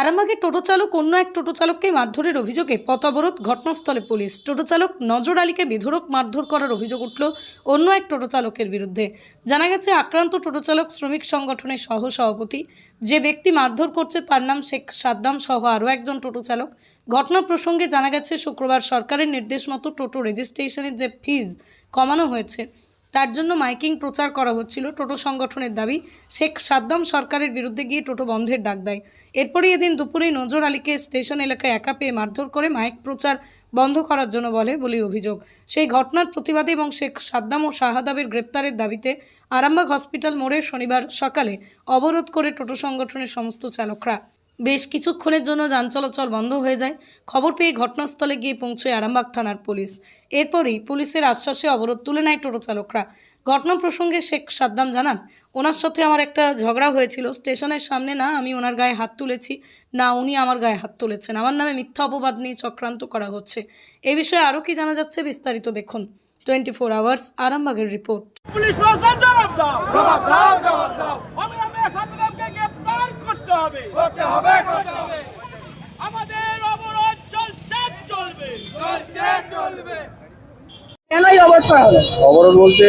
আরামবাগের টোটো চালক, অন্য এক টোটো চালককে মারধরের অভিযোগে পথ অবরোধ ঘটনাস্থলে পুলিশ। টোটো চালক নজর আলীকে বেধড়ক মারধর করার অভিযোগ উঠল অন্য এক টোটো চালকের বিরুদ্ধে। জানা গেছে, আক্রান্ত টোটো চালক শ্রমিক সংগঠনের সহ সভাপতি যে ব্যক্তি মারধর করছে তার নাম শেখ সাদ্দাম সহ আরও একজন টোটো চালক। ঘটনা প্রসঙ্গে জানা গেছে, শুক্রবার সরকারের নির্দেশ মতো টোটো রেজিস্ট্রেশনের যে ফিজ কমানো হয়েছে তার জন্য মাইকিং প্রচার করা হচ্ছিল টোটো সংগঠনের দাবি। শেখ সাদ্দাম সরকারের বিরুদ্ধে গিয়ে টোটো বন্ধের ডাক দেয়। এরপরই এদিন দুপুরে নজর আলীকে স্টেশন এলাকায় একা পেয়ে মারধর করে মাইক প্রচার বন্ধ করার জন্য বলে বলে অভিযোগ। সেই ঘটনার প্রতিবাদে এবং শেখ সাদ্দাম ও শাহাদাবের গ্রেপ্তারের দাবিতে আরামবাগ হসপিটাল মোড়ে শনিবার সকালে অবরোধ করে টোটো সংগঠনের সমস্ত চালকরা বেশ কিছুক্ষণের জন্য যান চলাচল বন্ধ হয়ে যায়। খবর পেয়ে ঘটনাস্থলে গিয়ে পৌঁছয় আরামবাগ থানার পুলিশ। এরপরই পুলিশের আশ্বাসে অবরোধ তুলে নেয় টোটো চালকরা। ঘটনা প্রসঙ্গে শেখ সাদ্দাম জানান ওনার সাথে আমার একটা ঝগড়া হয়েছিল। স্টেশনের সামনে না আমি ওনার গায়ে হাত তুলেছি। না উনি আমার গায়ে হাত তুলেছেন। আমার নামে মিথ্যা অপবাদ নিয়ে চক্রান্ত করা হচ্ছে। এ বিষয়ে আরও কি জানা যাচ্ছে বিস্তারিত দেখুন। টোয়েন্টি ফোর আওয়ার্স আরামবাগের রিপোর্ট। পুলিশ হবে। করতে হবে আমাদের অবরোধ চলছে চলবে। চলছে চলবে। অবরোধ বলতে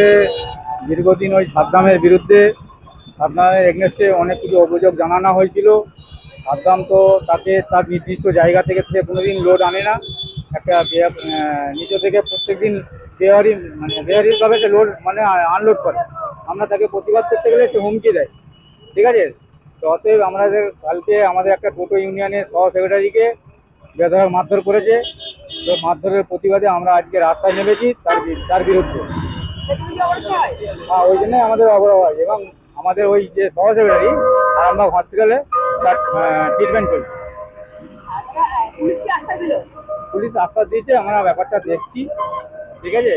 দীর্ঘদিন ওই সাদ্দামের বিরুদ্ধে সাদ্দামের এগনেস্টে অনেক কিছু অভিযোগ জানানো হয়েছিল। সাদ্দাম তো তাকে তার নির্দিষ্ট জায়গা থেকে সে কোনোদিন লোড আনে না। একটা নিচ থেকে প্রত্যেকদিন বেহারি মানে বেহারিভাবে সে লোড মানে আনলোড করে। আমরা তাকে প্রতিবাদ করতে গেলে সে হুমকি দেয়। ঠিক আছে? তো অতএব আমাদের কালকে আমাদের একটা টোটো ইউনিয়নের সহ সেক্রেটারিকে বেধড়ক মারধর করেছে। তো মারধরের প্রতিবাদে আমরা আজকে রাস্তায় নেমেছি তার তার বিরুদ্ধে। হ্যাঁ ওই জন্যই আমাদের অবরোধ হয় এবং আমাদের ওই যে সহ সেক্রেটারি আরামবাগ হসপিটালে তার ট্রিটমেন্ট চলছে পুলিশ আশ্বাস পুলিশ আশ্বাস দিয়েছে আমরা ব্যাপারটা দেখছি। ঠিক আছে?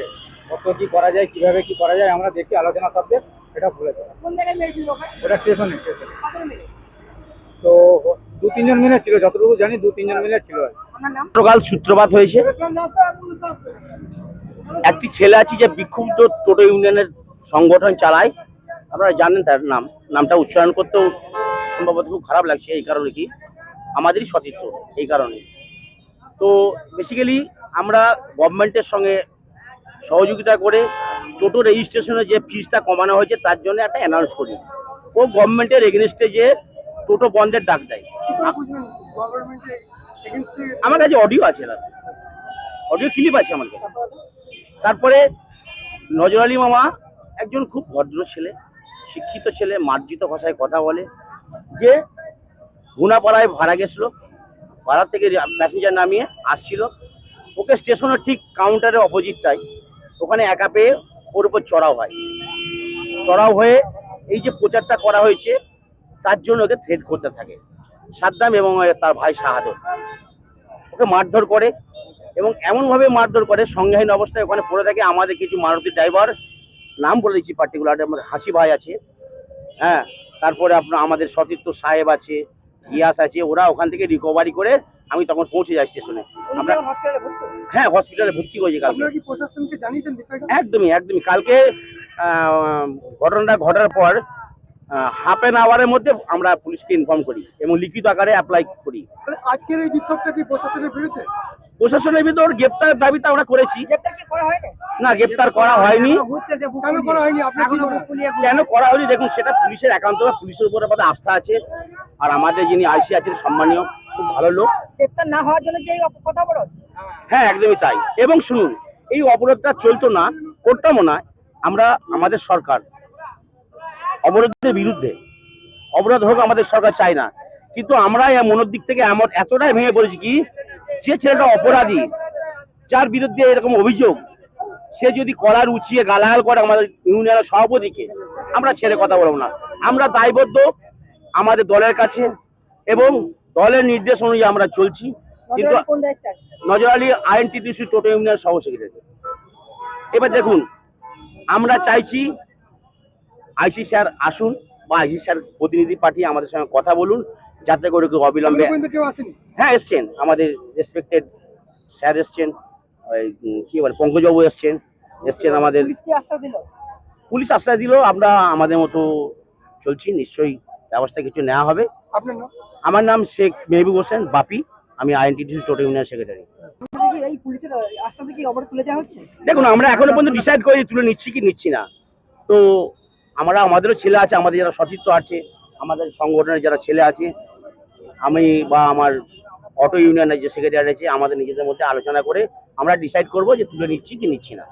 কত কি করা যায় কীভাবে কি করা যায় আমরা দেখি আলোচনা সবকে এটা বলেছে কোন জায়গায় মেরেছিল ওটা স্টেশনে স্টেশনে। তো দু তিনজন মিলে ছিল যতটুকু জানি দু তিনজন মিলে ছিল গতকাল সূত্রপাত হয়েছে। একটি ছেলে আছে যে বিক্ষুব্ধ টোটো ইউনিয়নের সংগঠন চালায়। আপনারা জানেন তার নাম। নামটা উচ্চারণ করতেও সম্ভবত খুব খারাপ লাগছে এই কারণে কি? আমাদেরই সতীর্থ এই কারণে। তো বেসিক্যালি আমরা গভর্নমেন্টের সঙ্গে সহযোগিতা করে টোটো রেজিস্ট্রেশনের যে ফিজটা কমানো হয়েছে, তার জন্য একটা অ্যানাউন্স করি। ও গভর্নমেন্টের এগেনস্টে যে টোটো বন্ধের ডাক দেয়। আমার কাছে অডিও আছে না। অডিও ক্লিপ আছে আমার কাছে। তারপরে নজর আলী মামা একজন খুব ভদ্র ছেলে, শিক্ষিত ছেলে, মার্জিত ভাষায় কথা বলে, যে গুনাপাড়ায় ভাড়া গেছিল, ভাড়া থেকে প্যাসেঞ্জার নামিয়ে আসছিল। ওকে স্টেশনের ঠিক কাউন্টারের অপোজিটটাই ওখানে একা পেয়ে ওর উপর চড়াও হয়। চড়াও হয়ে এই যে প্রচারটা করা হয়েছে, তার জন্য ওকে থ্রেড করতে থাকে। সাদ্দাম এবং তার ভাই শাহাদত। ওকে মারধর করে এবং এমনভাবে মারধর করে, সংজ্ঞাহীন অবস্থায় ওখানে পড়ে থাকে আমাদের কিছু মারুতি ড্রাইভার নাম বলে দিচ্ছি পার্টিকুলার আমাদের হাসি ভাই আছে। হ্যাঁ তারপরে আপনার আমাদের সতীর্থ সাহেব আছে, গিয়াস আছে, ওরা ওখান থেকে রিকভারি করে আমি তখন পৌঁছে যাই স্টেশনে। আমরা হ্যাঁ হসপিটালে ভর্তি হয়েছি কালকে। আপনারা কি প্রশাসনকে জানিয়েছেন বিষয়টা? একদমই একদমই। কালকে আহ, ঘটনাটা ঘটার পর হাফ অ্যান আওয়ারের মধ্যে আমরা পুলিশকে ইনফর্ম করি এবং লিখিত আকারে অ্যাপ্লাই করি। আজকের এই বিক্ষোভটা কি প্রশাসনের বিরুদ্ধে? প্রশাসনের ভিতর গ্রেপ্তার দাবিটা আমরা করেছি। গ্রেপ্তার কি করা হয়নি? না গ্রেপ্তার করা হয়নি। কেন করা হয়নি? কেন করা দেখুন সেটা পুলিশের একান্ত পুলিশের উপর আমাদের আস্থা আছে। আর আমাদের যিনি আইসি আছেন সম্মানীয় খুব ভালো লোক। গ্রেপ্তার না হওয়ার জন্য যে কথা বলো। হ্যাঁ একদমই তাই। এবং শুনুন এই অবরোধটা চলতো না করতামও না আমরা আমাদের সরকার অবরোধের বিরুদ্ধে অবরোধ হোক আমাদের সরকার চায় না। কিন্তু আমরা মনের দিক থেকে এমন এতটাই ভেঙে পড়েছি কি যে ছেলেটা অপরাধী যার বিরুদ্ধে এরকম অভিযোগ সে যদি কলার উঁচিয়ে গালাগাল করে আমাদের ইউনিয়নের সভাপতিকে আমরা ছেড়ে কথা বলব না। আমরা দায়বদ্ধ আমাদের দলের কাছে এবং দলের নির্দেশ অনুযায়ী আমরা চলছি কিন্তু নজর আলী আইএনটিটিসি টোটো ইউনিয়ন সহ সেক্রেটারি এবার দেখুন আমরা চাইছি আইসি স্যার আসুন বা আইসি স্যার প্রতিনিধি পাঠিয়ে আমাদের সঙ্গে কথা বলুন যাতে করে কেউ অবিলম্বে হ্যাঁ এসছেন। আমাদের রেসপেক্টেড স্যার এসছেন কি বলে পঙ্কজবাবু এসছেন এসছেন আমাদের পুলিশ আশ্রয় দিল আমরা আমাদের মতো চলছি নিশ্চয়ই ব্যবস্থা কিছু নেওয়া হবে। আপনার নাম? আমার নাম শেখ মেহবুব হোসেন বাপি। আমি আইএনটিডিসি টোটো ইউনিয়ন সেক্রেটারি। দেখুন আমরা এখনও পর্যন্ত ডিসাইড করি তুলে নিচ্ছি কি নিচ্ছি না। তো আমরা আমাদেরও ছেলে আছে আমাদের যারা সচিত্র আছে আমাদের সংগঠনের যারা ছেলে আছে আমি বা আমার অটো ইউনিয়নের যে সেক্রেটারি আছে আমাদের নিজেদের মধ্যে আলোচনা করে আমরা ডিসাইড করব যে তুলে নিচ্ছি কি নিচ্ছি না।